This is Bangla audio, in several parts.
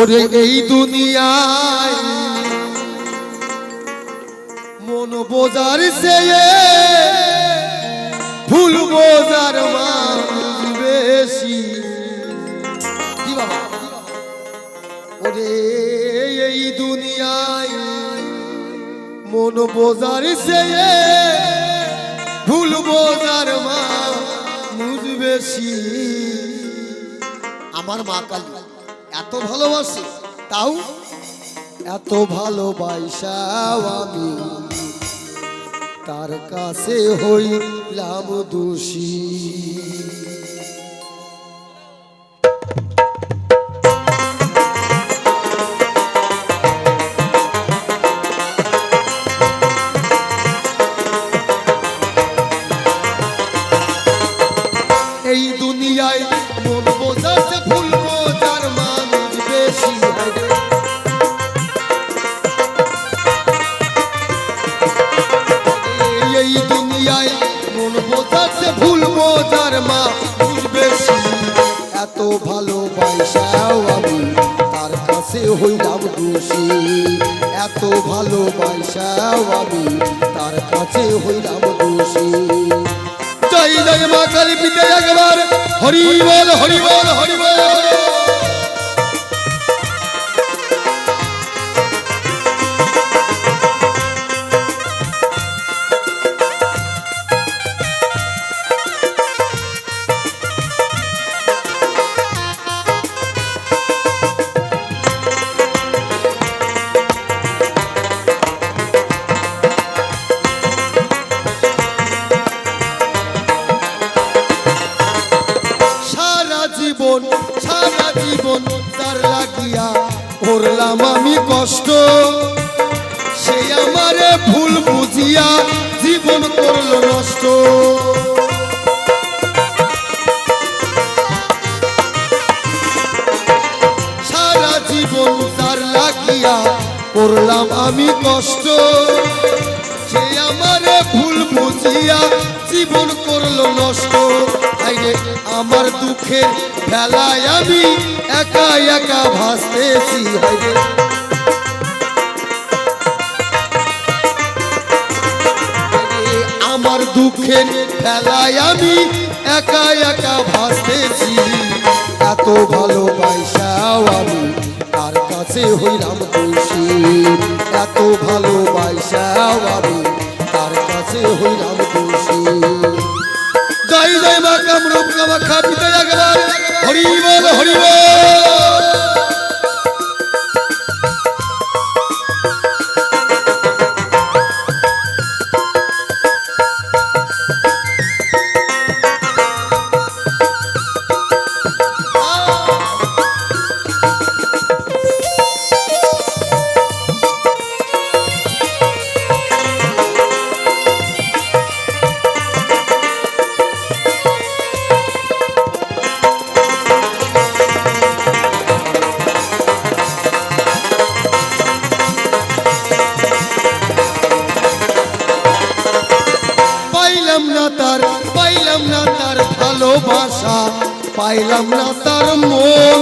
ওরে এই দুনিয়ায় মন বোঝার সে বোঝার মানুষ বেশি। ওরে এই দুনিয়ায় মন বোঝার সে ভুল বোঝার মানুষ বেশি। আমার মা কালী এত ভালোবাসি? তাও? এত ভালোবাসাও আমি। তার কাছে হইলাম দোষী। ভালোবাসাও আমি, তার কাছে হইলাম দোষী। এত ভালোবাসাও আমি, তার কাছে হইলাম দোষী। জয় জয় মা কালী পিতে একবার, হরি বল হরি বল হরি বল। করলাম আমি কষ্ট। সে আমারে ভুল বুঝিয়া জীবন করল নষ্ট। সারা জীবন তার লাগিয়া করলাম আমি কষ্ট। সে আমারে ভুল বুঝিয়া জীবন করল নষ্ট। আইরে আমার দুঃখের বেলায় আমি একা একা ভাসতেছি আইরে, আমার দুঃখের আমি একা একা ভাসতেছি। এত ভালোবাসাও আমি তার কাছে হইলাম দোষী এত ভালোবাসাও আমি তার কাছে হইলাম হরি বল না তার, পাইলাম না তার ভালোবাসা, পাইলাম না তার মন।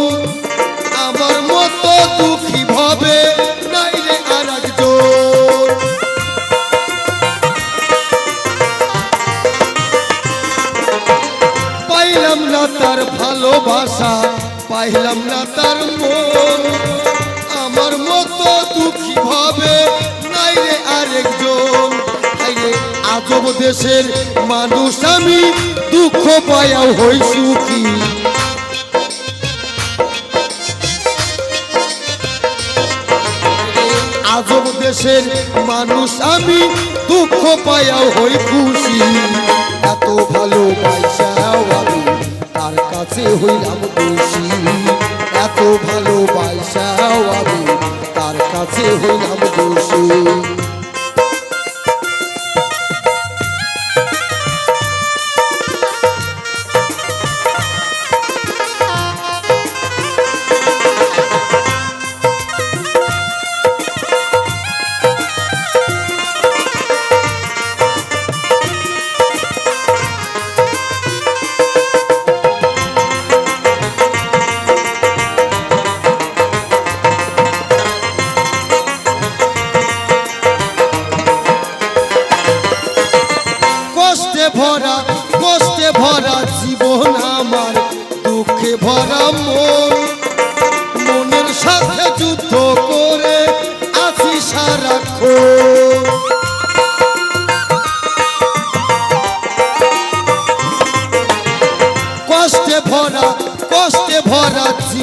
আমার মতো দুঃখী ভাবে পাইলাম না তার ভালোবাসা, পাইলাম না তার মন। আজব দেশের মানুষ, আমি দুঃখ পায়াও হই সুখী আজব দেশের মানুষ, আমি দুঃখ পায়াও হই খুশি এত ভালোবাসাও আমি তার কাছে হইলাম দোষী এত ভালো ভালোবাসাও আমি তার কাছে হইলাম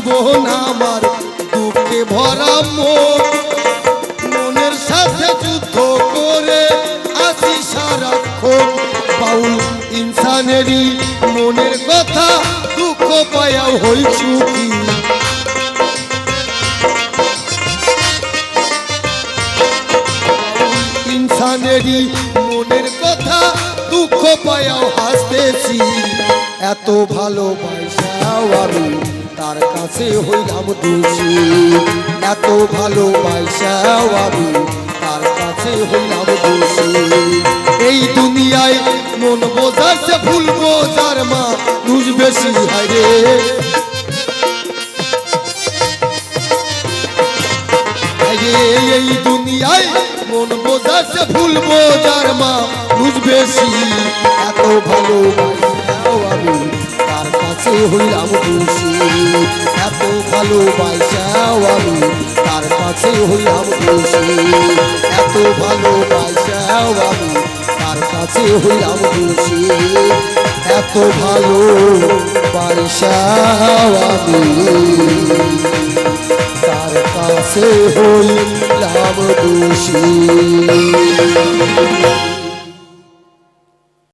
জীবন আমার দুঃখে ভরা মন মনের সাথে যুদ্ধ করে আসি সারাক্ষণ। বাউল ইনসানেরই মনের কথা দুঃখ পায়া হই চুকি। ইনসানেরই মনের কথা দুঃখ পায়াও হাসতেছি। এত ভালোবাসাও আমি তার কাছে হইলাম দোষী। এত ভালোবাসাও আমি তার কাছে হইলাম দোষী। এই দুনিয়ায় মন বোঝাচ্ছে ভুল বোঝার মা নুজ বেশি হয় রে। এই দুনিয়ায় মন বোঝাচ্ছে ভুল বোঝার মা বুঝ বেশি। এত ভালোবাসাও আমি তার কাছে হইলাম দোষী। ভালোবাসাও আমি তার কাছে হইলাম দোষী এত ভালোবাসাও আমি তার কাছে হইলাম দোষী এত ভালোবাসাও আমি তার কাছে হইলাম দোষী